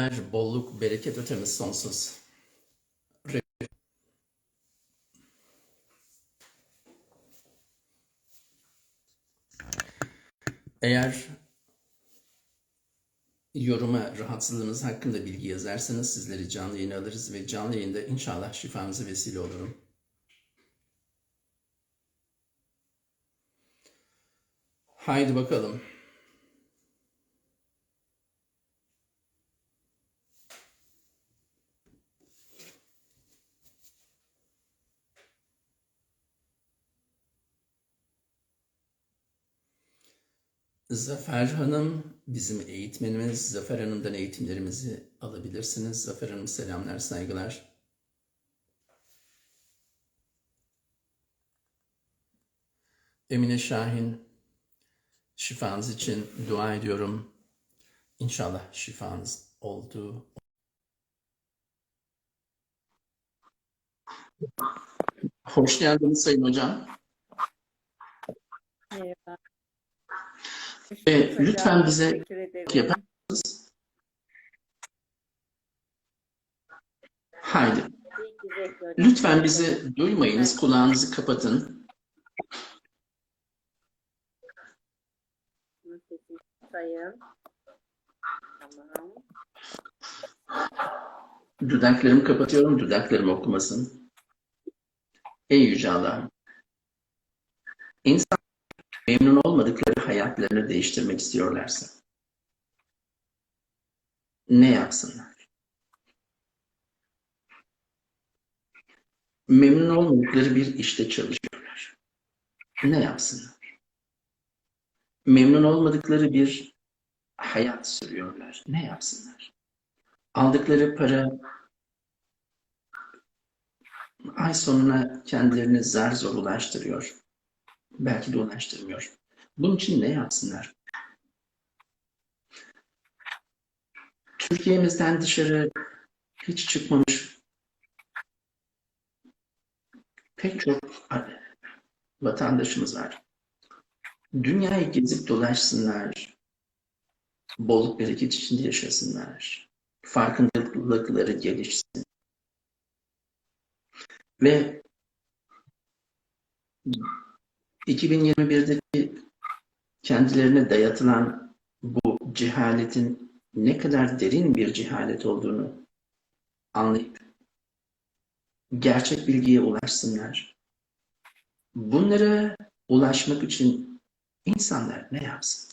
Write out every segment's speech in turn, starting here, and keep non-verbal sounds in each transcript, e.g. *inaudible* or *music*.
Saygılar, bolluk, bereket ötemiz sonsuz. Eğer yoruma rahatsızlığınız hakkında bilgi yazarsanız sizleri canlı yayına alırız ve canlı yayında inşallah şifanıza vesile olurum. Haydi bakalım. Zafer Hanım bizim eğitmenimiz. Zafer Hanım'dan eğitimlerimizi alabilirsiniz. Zafer Hanım selamlar, saygılar. Emine Şahin, şifanız için dua ediyorum. İnşallah şifanız oldu. Hoş geldiniz Sayın Hocam. Merhaba. E, lütfen bize Teşekkür ederim. yapar Haydi. Lütfen bizi duymayınız. Kulağınızı kapatın. Tamam. Dudaklarımı kapatıyorum. Dudaklarım okumasın. Ey Yüce Allah'ım. İnsan memnun olmadıkları hayatlarını değiştirmek istiyorlarsa ne yapsınlar? Memnun olmadıkları bir işte çalışıyorlar. Ne yapsınlar? Memnun olmadıkları bir hayat sürüyorlar. Ne yapsınlar? Aldıkları para ay sonuna kendilerini zar zor ulaştırıyor. Belki de ulaştırmıyor. Bunun için ne yapsınlar? Türkiye'mizden dışarı hiç çıkmamış pek çok vatandaşımız var. Dünyayı gezip dolaşsınlar. Bolluk bereket içinde yaşasınlar. Farkındalıkları gelişsin. Ve 2021'deki kendilerine dayatılan bu cehaletin ne kadar derin bir cehalet olduğunu anlayıp gerçek bilgiye ulaşsınlar. Bunlara ulaşmak için insanlar ne yapsın?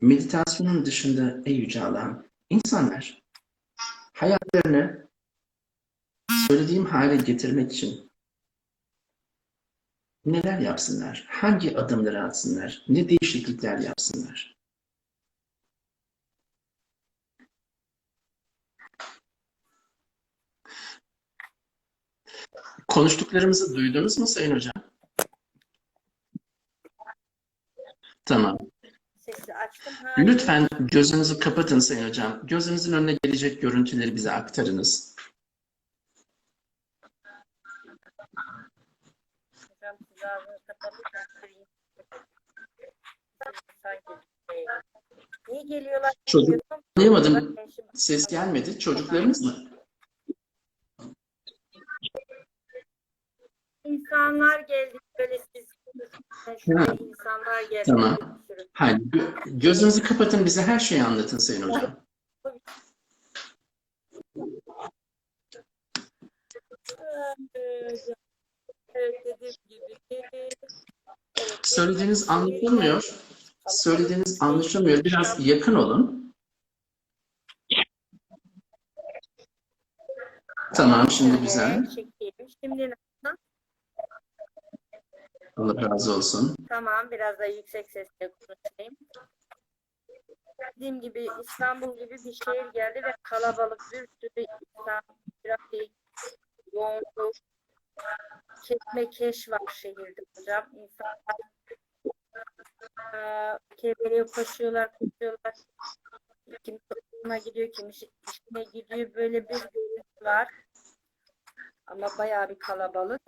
Meditasyonun dışında ey Yüce Allah'ım, insanlar hayatlarını söylediğim hale getirmek için neler yapsınlar? Hangi adımları atsınlar? Ne değişiklikler yapsınlar? Konuştuklarımızı duydunuz mu Sayın Hocam? Tamam. Lütfen gözünüzü kapatın Sayın Hocam. Gözünüzün önüne gelecek görüntüleri bize aktarınız. Hocam siz ağzını e, niye geliyorlar? Çocuk-. Anlayamadım. Ses gelmedi. Çocuklarımız mı? İnsanlar geldi böyle siz Ha. insanlar geldi. Tamam. Hayır. gö- Gözünüzü kapatın bize her şeyi anlatın Sayın Hocam. Evet dediğim gibi. Evet, Söylediğiniz anlaşılmıyor. Söylediğiniz anlaşılmıyor. Biraz yakın olun. Tamam şimdi güzel. Çekeyim. Şimdi nasıl? Allah razı olsun. Tamam biraz da yüksek sesle konuşayım. Dediğim gibi İstanbul gibi bir şehir geldi ve kalabalık bir sürü insan, trafik, yoğunluk, keş var şehirde hocam. İnsanlar eee kemereye koşuyorlar, koşuyorlar. Kim okuluna gidiyor, kim iş- işine gidiyor. Böyle bir görüntü var. Ama bayağı bir kalabalık.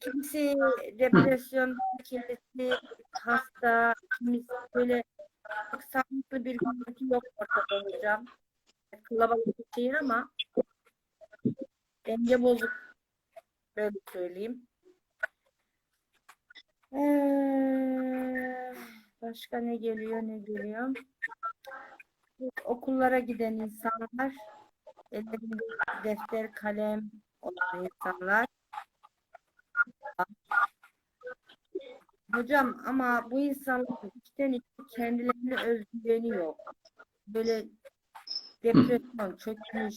Kimisi depresyon, kimisi hasta, kimisi böyle çok sağlıklı bir görüntü yok ortada hocam. Kalabalık bir şehir ama denge bozuk. Böyle söyleyeyim. Ee, başka ne geliyor ne geliyor? Okullara giden insanlar, ellerinde defter, kalem olan insanlar. Hocam ama bu insanlar içten içe kendilerine özgüveni yok. Böyle depresyon çökmüş.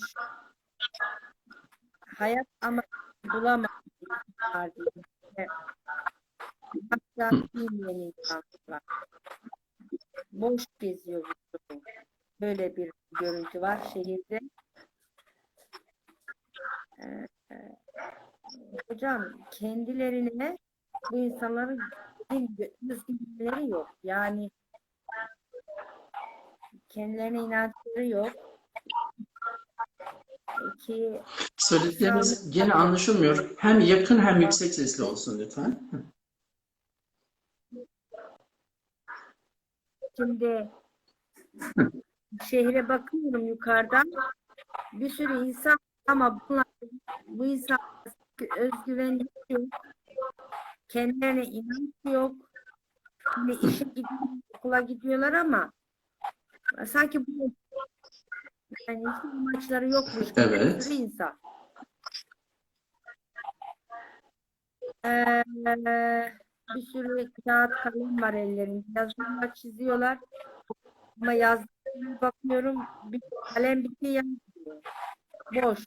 Hayat ama İşte Hatta bilmeyen insanlar. Boş geziyor. Böyle bir görüntü var şehirde. Ee, hocam kendilerine bu insanların özgürlükleri yok. Yani kendilerine inançları yok. Ki Söyledikleriniz gene anlaşılmıyor. Hem yakın hem yüksek sesli olsun lütfen. Şimdi şehre bakıyorum yukarıdan bir sürü insan ama bunlar bu insan özgüvenli yok. Kendilerine inanç yok. Hani işe gidiyor, okula gidiyorlar ama sanki bu yani hiç amaçları yokmuş bir Evet. sürü insan. Ee, bir sürü kağıt kalem var ellerinde. Yazıyorlar, çiziyorlar. Ama yazdığına bakıyorum bir kalem bir şey yazmıyor. Boş.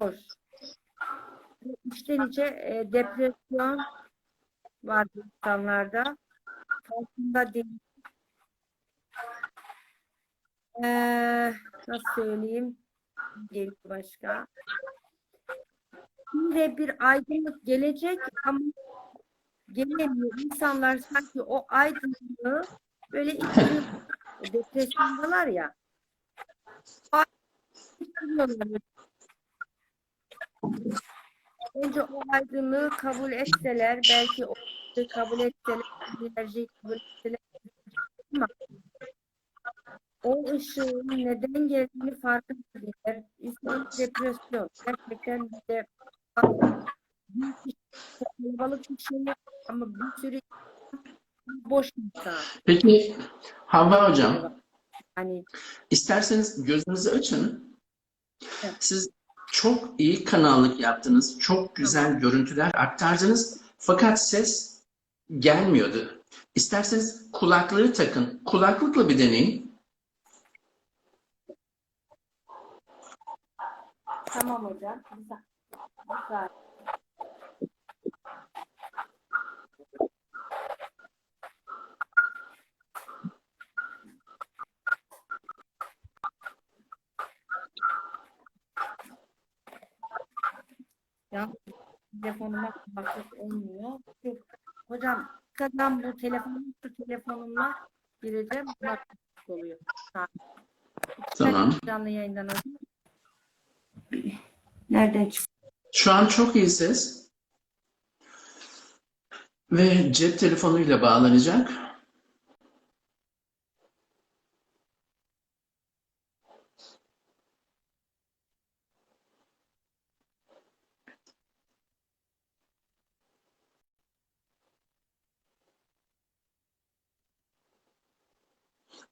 Boş. İçten içe e, depresyon var insanlarda. Farkında değil. Ee, nasıl söyleyeyim? Geliyor başka. Şimdi bir aydınlık gelecek ama gelemiyor. İnsanlar sanki o aydınlığı böyle içine depresyondalar ya. Önce o aydınlığı kabul etseler, belki o kabul etseler, enerjiyi kabul etseler ama o ışığın neden geldiğini farkında değiller. Üstelik depresyon. Gerçekten şey, kalabalık bir şey ama bir sürü boş insan. Peki Havva Hocam, Hani isterseniz gözünüzü açın. Evet. Siz çok iyi kanallık yaptınız. Çok güzel görüntüler aktardınız. Fakat ses gelmiyordu. İsterseniz kulaklığı takın. Kulaklıkla bir deneyin. Tamam hocam. Güzel. Güzel. Ya telefonuma bakıp olmuyor. Yok. Hocam kadın bu telefonu şu telefonumla gireceğim. Bak oluyor. Tamam. Canlı yayından hocam. Nereden çıktı? Şu an çok iyi ses. Ve cep telefonuyla bağlanacak.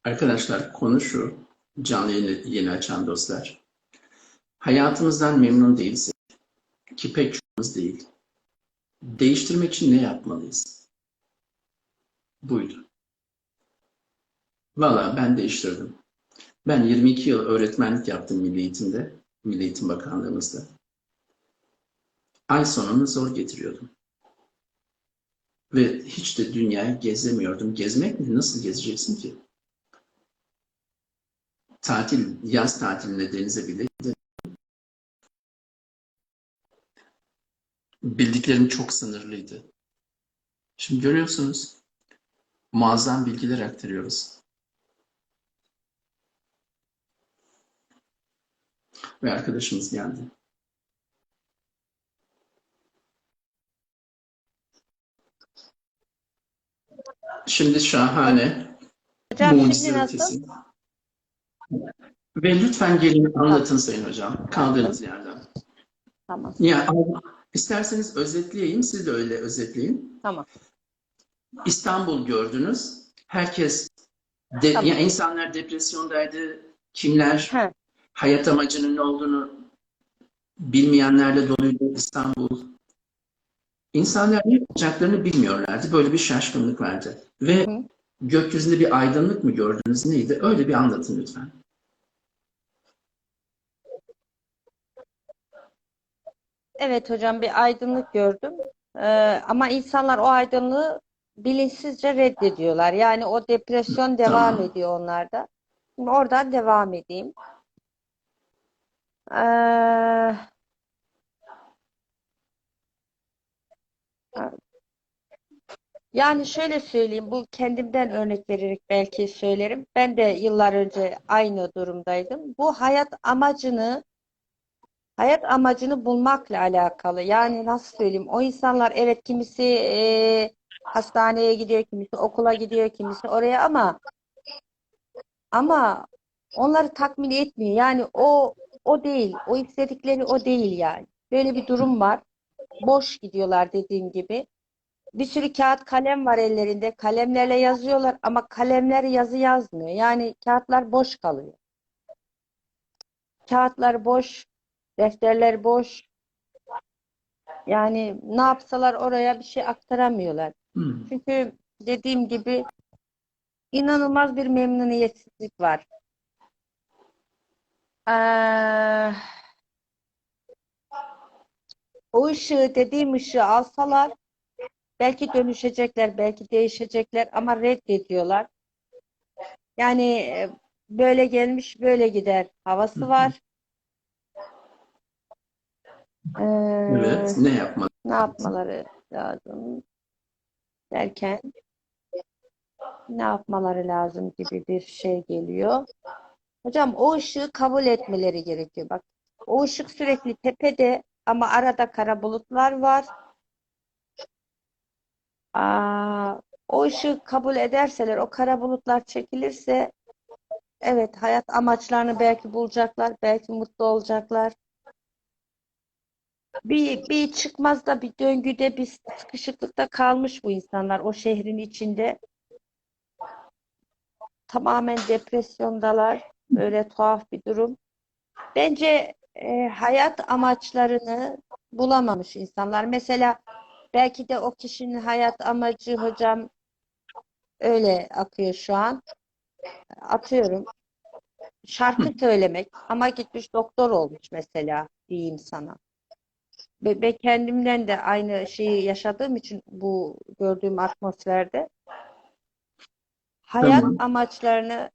Arkadaşlar konu şu, canlı yayını yeni açan dostlar. Hayatımızdan memnun değilsek, ki pek çoğumuz değil, değiştirmek için ne yapmalıyız? Buydu. Valla ben değiştirdim. Ben 22 yıl öğretmenlik yaptım Milli Eğitim'de, Milli Eğitim Bakanlığımızda. Ay sonunu zor getiriyordum. Ve hiç de dünyayı gezemiyordum. Gezmek mi? Nasıl gezeceksin ki? Tatil, yaz tatiline denize bile gidemiyorum. Bildiklerim çok sınırlıydı. Şimdi görüyorsunuz, muazzam bilgiler aktarıyoruz. Ve arkadaşımız geldi. Şimdi şahane. Hocam Mucize şimdi nasıl? ötesi. Ve lütfen gelin anlatın Sayın Hocam. Kaldığınız yerden. Tamam. Ya isterseniz özetleyeyim. Siz de öyle özetleyin. Tamam. İstanbul gördünüz. Herkes de, Tamam. ya insanlar depresyondaydı. Kimler He. hayat amacının ne olduğunu bilmeyenlerle doluydu İstanbul. İnsanlar ne yapacaklarını bilmiyorlardı. Böyle bir şaşkınlık vardı. Ve Hı. gökyüzünde bir aydınlık mı gördünüz? Neydi? Öyle bir anlatın lütfen. Evet hocam bir aydınlık gördüm. Ee, ama insanlar o aydınlığı bilinçsizce reddediyorlar. Yani o depresyon devam *clears throat* ediyor onlarda. Şimdi oradan devam edeyim. Ee, yani şöyle söyleyeyim, bu kendimden örnek vererek belki söylerim. Ben de yıllar önce aynı durumdaydım. Bu hayat amacını hayat amacını bulmakla alakalı. Yani nasıl söyleyeyim? O insanlar evet kimisi e, hastaneye gidiyor, kimisi okula gidiyor, kimisi oraya ama ama onları tatmin etmiyor. Yani o o değil. O istedikleri o değil yani. Böyle bir durum var. Boş gidiyorlar dediğim gibi. Bir sürü kağıt kalem var ellerinde. Kalemlerle yazıyorlar ama kalemler yazı yazmıyor. Yani kağıtlar boş kalıyor. Kağıtlar boş, defterler boş. Yani ne yapsalar oraya bir şey aktaramıyorlar. Hmm. Çünkü dediğim gibi inanılmaz bir memnuniyetsizlik var. Ee, o ışığı dediğim ışığı alsalar belki dönüşecekler, belki değişecekler ama reddediyorlar. Yani e, böyle gelmiş böyle gider havası var. Ee, Evet. Ne yapmalı? ne yapmaları lazım derken ne yapmaları lazım gibi bir şey geliyor. Hocam o ışığı kabul etmeleri gerekiyor. Bak o ışık sürekli tepede ama arada kara bulutlar var. Aa, o ışığı kabul ederseler, o kara bulutlar çekilirse evet hayat amaçlarını belki bulacaklar, belki mutlu olacaklar. Bir, bir çıkmazda, bir döngüde, bir sıkışıklıkta kalmış bu insanlar o şehrin içinde. Tamamen depresyondalar. Böyle tuhaf bir durum. Bence e, hayat amaçlarını bulamamış insanlar. Mesela belki de o kişinin hayat amacı hocam öyle akıyor şu an. Atıyorum. Şarkı söylemek ama gitmiş doktor olmuş mesela diyeyim sana. Ve, ve kendimden de aynı şeyi yaşadığım için bu gördüğüm atmosferde hayat Tamam. amaçlarını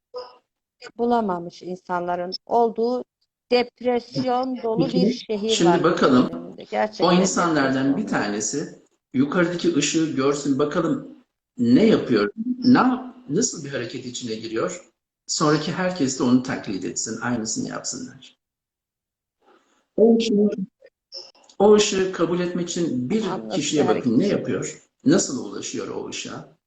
bulamamış insanların olduğu depresyon dolu bir şehir şimdi var bakalım, önümde. Gerçekten O insanlardan bir tanesi yukarıdaki ışığı görsün bakalım ne yapıyor, ne nasıl bir hareket içine giriyor. Sonraki herkes de onu taklit etsin, aynısını yapsınlar. O ışığı, o ışığı kabul etmek için bir Anlatıyor kişiye bakın ne yapıyor, nasıl ulaşıyor o ışığa.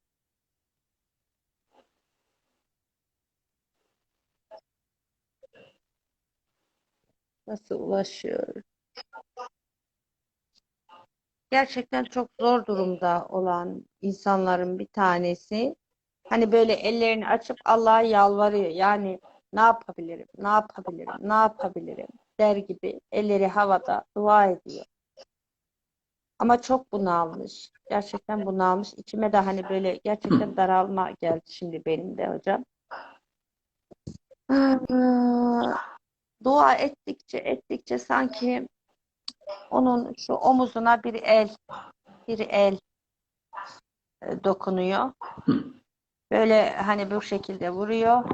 Nasıl ulaşıyor? Gerçekten çok zor durumda olan insanların bir tanesi. Hani böyle ellerini açıp Allah'a yalvarıyor. Yani ne yapabilirim, ne yapabilirim, ne yapabilirim der gibi elleri havada dua ediyor. Ama çok bunalmış. Gerçekten bunalmış. İçime de hani böyle gerçekten daralma geldi şimdi benim de hocam. Dua ettikçe ettikçe sanki onun şu omuzuna bir el, bir el e, dokunuyor. Böyle hani bu şekilde vuruyor.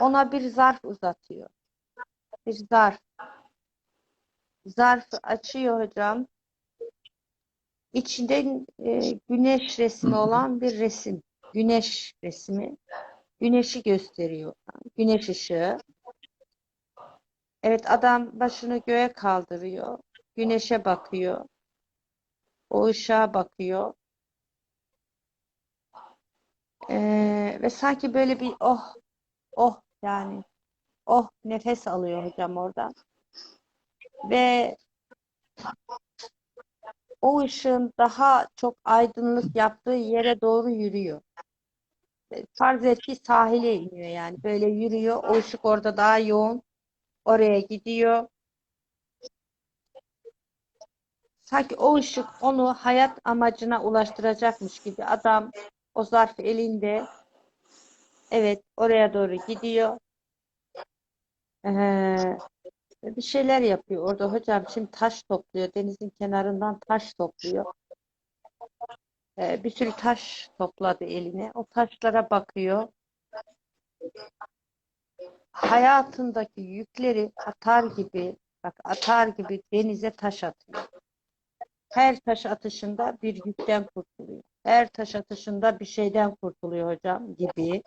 Ona bir zarf uzatıyor. Bir zarf. Zarfı açıyor hocam. İçinde e, güneş resmi olan bir resim. Güneş resmi. Güneşi gösteriyor. Güneş ışığı. Evet adam başını göğe kaldırıyor. Güneşe bakıyor. O ışığa bakıyor. Ee, ve sanki böyle bir oh oh yani oh nefes alıyor hocam oradan. Ve o ışığın daha çok aydınlık yaptığı yere doğru yürüyor. E, Farz et ki sahile iniyor yani. Böyle yürüyor. O ışık orada daha yoğun. Oraya gidiyor. Sanki o ışık onu hayat amacına ulaştıracakmış gibi adam o zarf elinde evet oraya doğru gidiyor. Ee, bir şeyler yapıyor orada hocam. Şimdi taş topluyor. Denizin kenarından taş topluyor. Ee, bir sürü taş topladı eline. O taşlara bakıyor. Hayatındaki yükleri atar gibi, bak atar gibi denize taş atıyor. Her taş atışında bir yükten kurtuluyor. Her taş atışında bir şeyden kurtuluyor hocam gibi.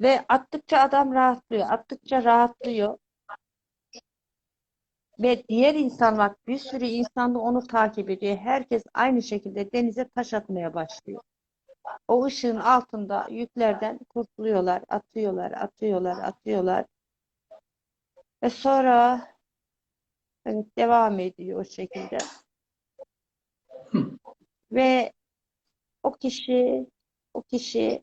Ve attıkça adam rahatlıyor. Attıkça rahatlıyor. Ve diğer insan bak bir sürü insan da onu takip ediyor. Herkes aynı şekilde denize taş atmaya başlıyor. O ışığın altında yüklerden kurtuluyorlar, atıyorlar, atıyorlar, atıyorlar. Ve sonra evet, devam ediyor o şekilde. Ve o kişi, o kişi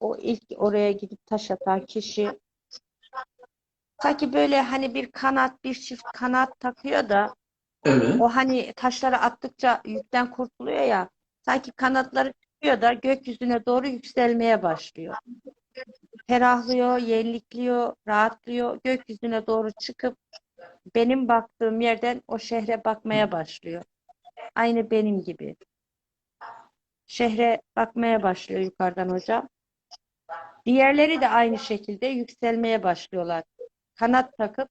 o ilk oraya gidip taş atan kişi sanki böyle hani bir kanat, bir çift kanat takıyor da Evet. o hani taşları attıkça yükten kurtuluyor ya sanki kanatları çıkıyor da gökyüzüne doğru yükselmeye başlıyor. Ferahlıyor, yellikliyor, rahatlıyor. Gökyüzüne doğru çıkıp benim baktığım yerden o şehre bakmaya başlıyor. Aynı benim gibi. Şehre bakmaya başlıyor yukarıdan hocam. Diğerleri de aynı şekilde yükselmeye başlıyorlar. Kanat takıp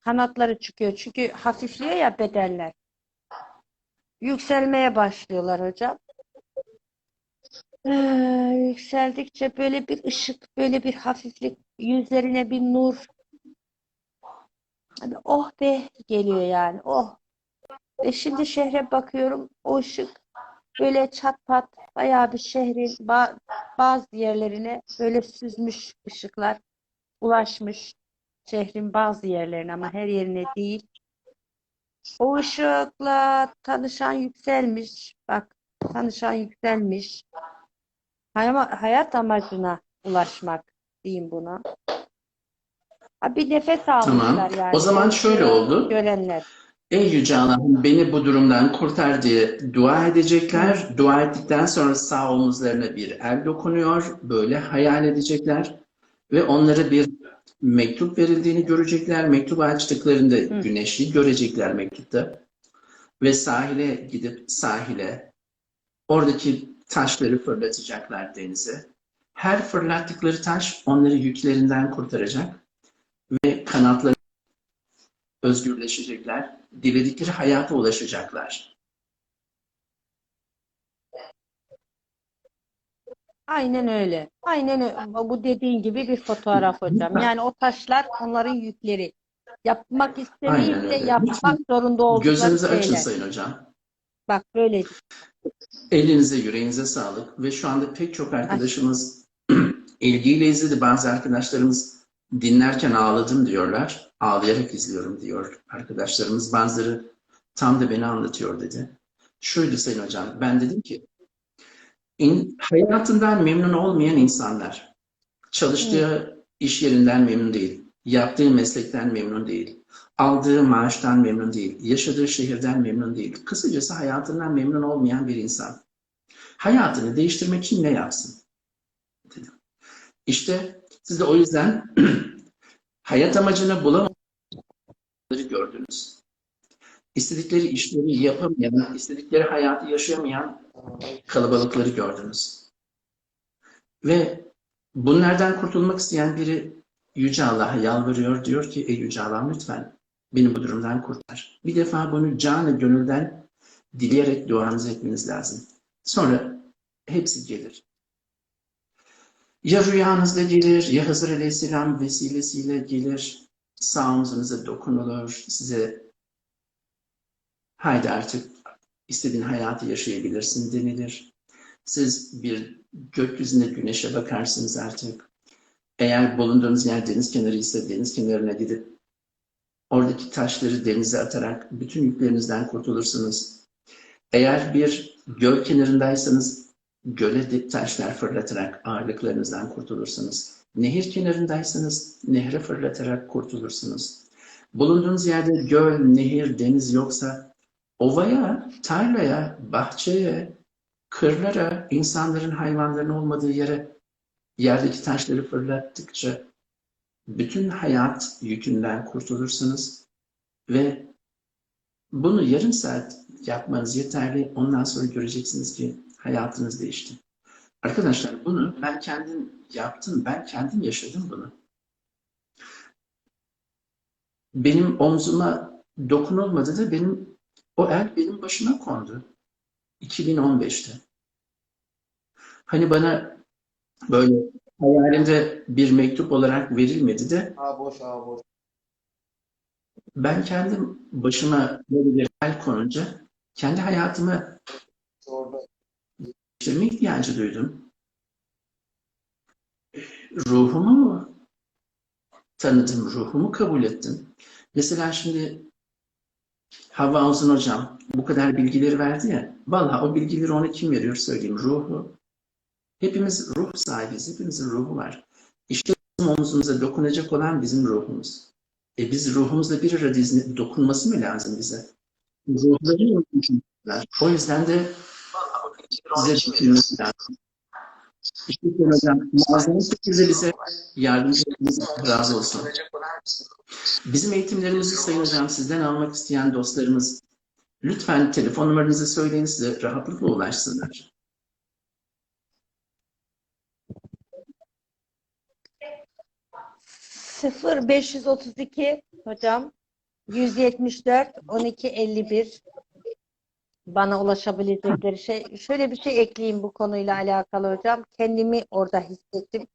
kanatları çıkıyor. Çünkü hafifliyor ya bedenler. Yükselmeye başlıyorlar hocam. Ee, yükseldikçe böyle bir ışık, böyle bir hafiflik, yüzlerine bir nur. Hani oh be geliyor yani. Oh. Ve şimdi şehre bakıyorum. O ışık böyle çat pat bayağı bir şehrin ba- bazı yerlerine böyle süzmüş ışıklar ulaşmış. Şehrin bazı yerlerine ama her yerine değil. O ışıkla tanışan yükselmiş. Bak tanışan yükselmiş. Hayat amacına ulaşmak diyeyim buna. Ha, bir nefes almışlar yani. O zaman şöyle oldu. Görenler. Ey Yüce Allah'ım beni bu durumdan kurtar diye dua edecekler. Dua ettikten sonra sağ omuzlarına bir el dokunuyor. Böyle hayal edecekler. Ve onlara bir mektup verildiğini görecekler. Mektubu açtıklarında Hı. güneşi görecekler mektupta. Ve sahile gidip sahile oradaki taşları fırlatacaklar denize. Her fırlattıkları taş onları yüklerinden kurtaracak. Ve kanatları özgürleşecekler. Diledikleri hayata ulaşacaklar. Aynen öyle. Aynen öyle. Bu dediğin gibi bir fotoğraf hocam. Yani o taşlar onların yükleri. Yapmak istemeyip de yapmak zorunda oldukları Gözlerinizi açın şeyler. Sayın Hocam. Bak böyle. Elinize, yüreğinize sağlık. Ve şu anda pek çok arkadaşımız *clears throat* ilgiyle izledi. Bazı arkadaşlarımız dinlerken ağladım diyorlar. Ağlayarak izliyorum diyor arkadaşlarımız. Bazıları tam da beni anlatıyor dedi. Şuydu Sayın Hocam. Ben dedim ki in, hayatından memnun olmayan insanlar çalıştığı iş yerinden memnun değil. Yaptığı meslekten memnun değil. Aldığı maaştan memnun değil. Yaşadığı şehirden memnun değil. Kısacası hayatından memnun olmayan bir insan. Hayatını değiştirmek için ne yapsın? Dedim. İşte siz de o yüzden *clears throat* hayat amacını bulamadıkları gördünüz. İstedikleri işleri yapamayan, istedikleri hayatı yaşayamayan kalabalıkları gördünüz. Ve bunlardan kurtulmak isteyen biri Yüce Allah'a yalvarıyor. Diyor ki ey Yüce Allah'ım lütfen beni bu durumdan kurtar. Bir defa bunu canı gönülden dileyerek duanızı etmeniz lazım. Sonra hepsi gelir. Ya rüyanızda gelir, ya Hızır Aleyhisselam vesilesiyle gelir. Sağ omuzunuza dokunulur, size haydi artık istediğin hayatı yaşayabilirsin denilir. Siz bir gökyüzünde güneşe bakarsınız artık. Eğer bulunduğunuz yer deniz kenarı ise deniz kenarına gidip oradaki taşları denize atarak bütün yüklerinizden kurtulursunuz. Eğer bir göl kenarındaysanız göle dip taşlar fırlatarak ağırlıklarınızdan kurtulursunuz. Nehir kenarındaysanız nehre fırlatarak kurtulursunuz. Bulunduğunuz yerde göl, nehir, deniz yoksa ovaya, tarlaya, bahçeye, kırlara, insanların, hayvanların olmadığı yere yerdeki taşları fırlattıkça bütün hayat yükünden kurtulursunuz ve bunu yarım saat yapmanız yeterli. Ondan sonra göreceksiniz ki hayatınız değişti. Arkadaşlar bunu ben kendim yaptım. Ben kendim yaşadım bunu. Benim omzuma dokunulmadı da benim o el benim başıma kondu. 2015'te. Hani bana böyle hayalimde bir mektup olarak verilmedi de A boş, A boş. ben kendim başıma böyle bir el konunca kendi hayatımı değiştirme ihtiyacı duydum. Ruhumu tanıdım, ruhumu kabul ettim. Mesela şimdi Havva Uzun Hocam bu kadar bilgileri verdi ya, vallahi o bilgileri ona kim veriyor söyleyeyim, ruhu. Hepimiz ruh sahibiz, hepimizin ruhu var. İşte bizim omzumuza dokunacak olan bizim ruhumuz. E biz ruhumuzla bir arada dokunması mı lazım bize? Ruhları. O yüzden de size düşünmesi lazım. İşte Sayın Hocam, malzeme bize bize yardımcı olmanız razı olsun. Bizim eğitimlerimizi Sayın Hocam sizden almak isteyen dostlarımız lütfen telefon numaranızı söyleyin size rahatlıkla ulaşsınlar. Sıfır 532 hocam 174 12 51 bana ulaşabilecekleri şey. Şöyle bir şey ekleyeyim bu konuyla alakalı hocam. Kendimi orada hissettim.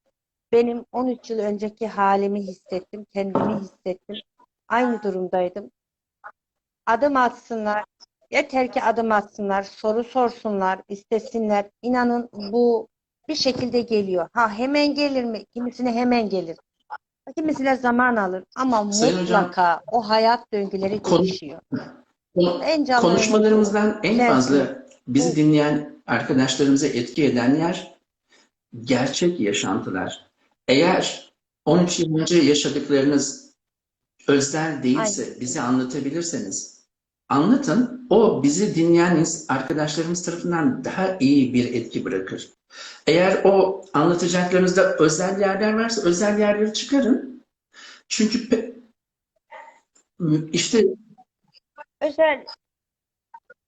Benim 13 yıl önceki halimi hissettim. Kendimi hissettim. Aynı durumdaydım. Adım atsınlar. Yeter ki adım atsınlar. Soru sorsunlar. istesinler. İnanın bu bir şekilde geliyor. Ha hemen gelir mi? Kimisine hemen gelir. Kimisine zaman alır. Ama Sayın hocam, mutlaka o hayat döngüleri konu- değişiyor. En canlı Konuşmalarımızdan en Lensin. fazla bizi Evet. dinleyen arkadaşlarımıza etki eden yer gerçek yaşantılar. Eğer 13 yıl önce yaşadıklarınız özel değilse, bize anlatabilirseniz anlatın. O bizi dinleyen arkadaşlarımız tarafından daha iyi bir etki bırakır. Eğer o anlatacaklarınızda özel yerler varsa özel yerleri çıkarın. Çünkü işte Özel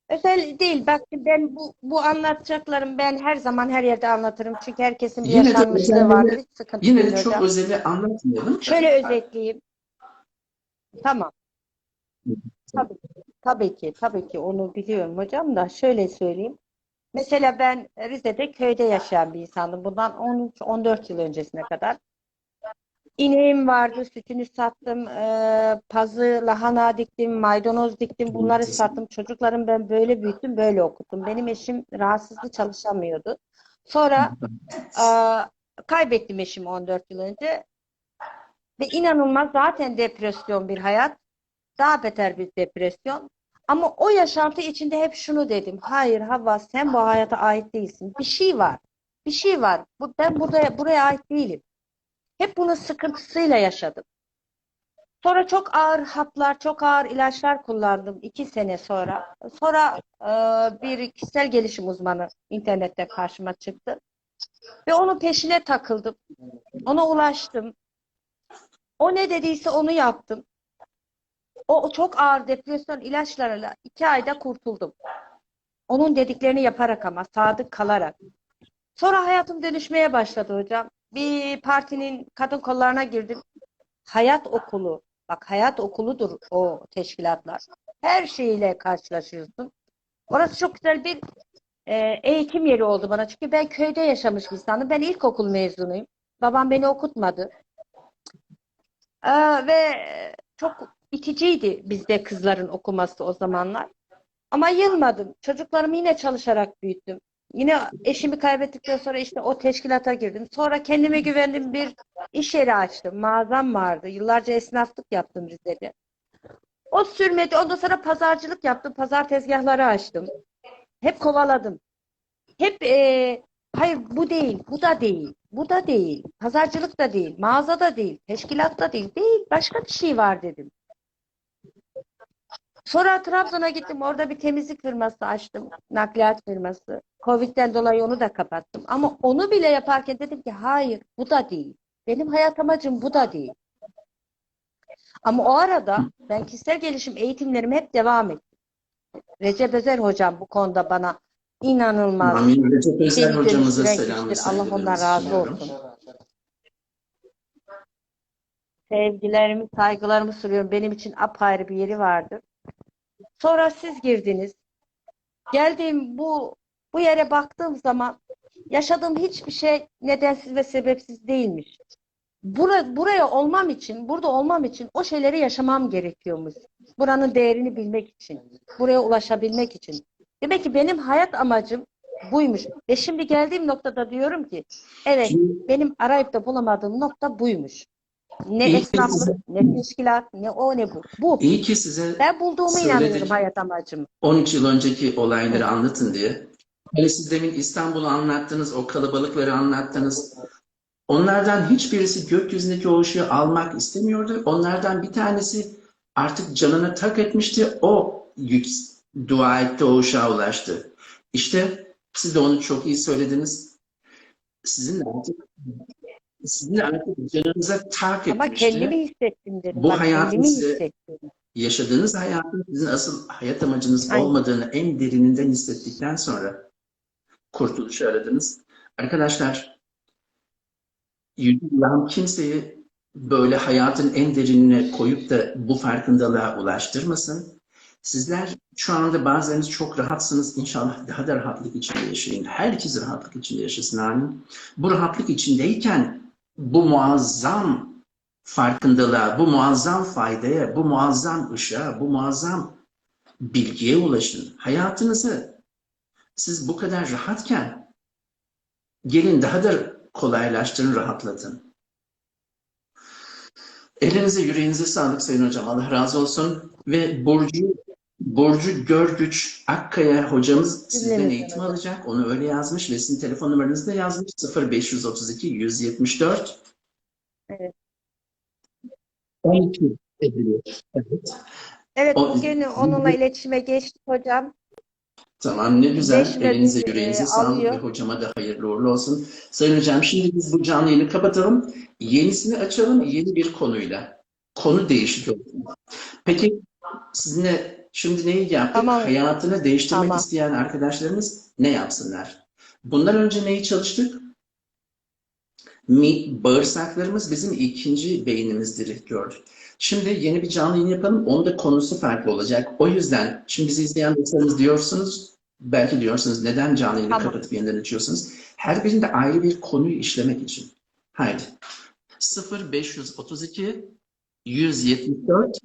özel değil. Bak ben bu bu anlatacaklarım ben her zaman her yerde anlatırım. Çünkü herkesin bir Yine yaşanmışlığı vardır. Hiç sıkıntı Yine de çok hocam. özeli anlatmayalım. Şöyle özetleyeyim. Tamam. Tabii, tabii ki, tabii ki onu biliyorum hocam da şöyle söyleyeyim. Mesela ben Rize'de köyde yaşayan bir insandım. Bundan 13-14 yıl öncesine kadar. İneğim vardı, sütünü sattım, eee, pazı, lahana diktim, maydanoz diktim, bunları sattım. Çocuklarım ben böyle büyüttüm, böyle okuttum. Benim eşim rahatsızlı çalışamıyordu. Sonra eee, *laughs* kaybettim eşimi 14 yıl önce. Ve inanılmaz zaten depresyon bir hayat. Daha beter bir depresyon. Ama o yaşantı içinde hep şunu dedim. Hayır Havva sen bu hayata ait değilsin. Bir şey var. Bir şey var. Bu, ben burada buraya ait değilim. Hep bunun sıkıntısıyla yaşadım. Sonra çok ağır haplar, çok ağır ilaçlar kullandım iki sene sonra. Sonra e, bir kişisel gelişim uzmanı internette karşıma çıktı. Ve onun peşine takıldım. Ona ulaştım. O ne dediyse onu yaptım. O çok ağır depresyon ilaçlarıyla iki ayda kurtuldum. Onun dediklerini yaparak ama sadık kalarak. Sonra hayatım dönüşmeye başladı hocam. Bir partinin kadın kollarına girdim. Hayat okulu. Bak hayat okuludur o teşkilatlar. Her şeyiyle karşılaşıyorsun. Orası çok güzel bir e, eğitim yeri oldu bana. Çünkü ben köyde yaşamış bir insanım. Ben ilkokul mezunuyum. Babam beni okutmadı. Ee, ve çok iticiydi bizde kızların okuması o zamanlar. Ama yılmadım. Çocuklarımı yine çalışarak büyüttüm. Yine eşimi kaybettikten sonra işte o teşkilata girdim. Sonra kendime güvendim bir iş yeri açtım. Mağazam vardı. Yıllarca esnaflık yaptım Rize'de. O sürmedi. Ondan sonra pazarcılık yaptım. Pazar tezgahları açtım. Hep kovaladım. Hep e, hayır bu değil, bu da değil, bu da değil, pazarcılık da değil, mağaza da değil, teşkilat da değil, değil, başka bir şey var dedim. Sonra Trabzon'a gittim. Orada bir temizlik firması açtım. Nakliyat firması. Covid'den dolayı onu da kapattım. Ama onu bile yaparken dedim ki hayır bu da değil. Benim hayat amacım bu da değil. Ama o arada ben kişisel gelişim eğitimlerime hep devam ettim. Recep Özer hocam bu konuda bana inanılmaz Amin. Recep Özer hocamıza selam. Allah ondan razı olsun. Sevgilerimi, saygılarımı sunuyorum. Benim için apayrı bir yeri vardır. Sonra siz girdiniz. Geldiğim bu bu yere baktığım zaman yaşadığım hiçbir şey nedensiz ve sebepsiz değilmiş. Bura, buraya olmam için, burada olmam için o şeyleri yaşamam gerekiyormuş. Buranın değerini bilmek için, buraya ulaşabilmek için. Demek ki benim hayat amacım buymuş. Ve şimdi geldiğim noktada diyorum ki, evet benim arayıp da bulamadığım nokta buymuş. Ne İyi esnaflık, ne teşkilat, ne o ne bu. Bu. iyi ki size Ben bulduğumu Söyledik. inanıyorum hayat amacım. 13 yıl önceki olayları anlatın diye. Hani siz demin İstanbul'u anlattınız, o kalabalıkları anlattınız. Onlardan hiçbirisi gökyüzündeki o ışığı almak istemiyordu. Onlardan bir tanesi artık canını tak etmişti. O yük, dua etti, o ışığa ulaştı. İşte siz de onu çok iyi söylediniz. Sizin artık sizin canınıza tak Ama etmişti. kendimi hissettim dedim. Bu Bak, hayatın size- hissettim. yaşadığınız hayatın sizin asıl hayat amacınız Aynen. olmadığını en derininden hissettikten sonra kurtuluşu aradınız. Arkadaşlar, Yüce Allah'ım kimseyi böyle hayatın en derinine koyup da bu farkındalığa ulaştırmasın. Sizler şu anda bazılarınız çok rahatsınız. İnşallah daha da rahatlık içinde yaşayın. Herkes rahatlık içinde yaşasın. Amin. Bu rahatlık içindeyken bu muazzam farkındalığa, bu muazzam faydaya, bu muazzam ışığa, bu muazzam bilgiye ulaşın. Hayatınızı siz bu kadar rahatken gelin daha da kolaylaştırın, rahatlatın. Elinize, yüreğinize sağlık Sayın Hocam. Allah razı olsun. Ve Burcu Burcu Görgüç Akkaya hocamız sizden eğitim alacak. Onu öyle yazmış ve sizin telefon numaranızı da yazmış. 0532 174 Evet. 12 ediliyor. Evet. Evet O- bugün onunla iletişime geçtik hocam. Tamam ne güzel. Beş Elinize bir, yüreğinize e, sağlık ve hocama da hayırlı uğurlu olsun. Sayın hocam şimdi biz bu canlı yayını kapatalım. Yenisini açalım yeni bir konuyla. Konu değişik olsun. Peki sizinle şimdi neyi yaptık? Tamam. Hayatını değiştirmek Tamam. isteyen arkadaşlarımız ne yapsınlar? Bundan önce neyi çalıştık? Mi, bağırsaklarımız bizim ikinci beynimizdir gördük. Şimdi yeni bir canlı yayın yapalım. Onun da konusu farklı olacak. O yüzden şimdi bizi izleyen dostlarımız diyorsunuz, belki diyorsunuz neden canlı yayını Tamam. kapatıp yeniden açıyorsunuz? Her birinde ayrı bir konuyu işlemek için. Haydi. 0532 174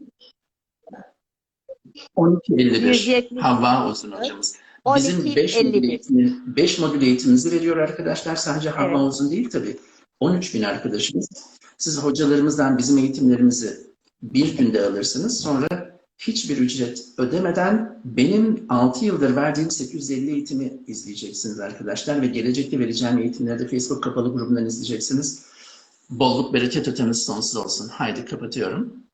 1251 170 Havva olsun hocamız. Bizim 12 5 modül, 51. eğitimi, 5 modül eğitimimizi veriyor arkadaşlar. Sadece Havva Evet. Uzun değil tabii. 13 bin arkadaşımız. Siz hocalarımızdan bizim eğitimlerimizi bir günde alırsınız. Sonra hiçbir ücret ödemeden benim 6 yıldır verdiğim 850 eğitimi izleyeceksiniz arkadaşlar. Ve gelecekte vereceğim eğitimleri de Facebook kapalı grubundan izleyeceksiniz. Bolluk bereket ötemiz sonsuz olsun. Haydi kapatıyorum.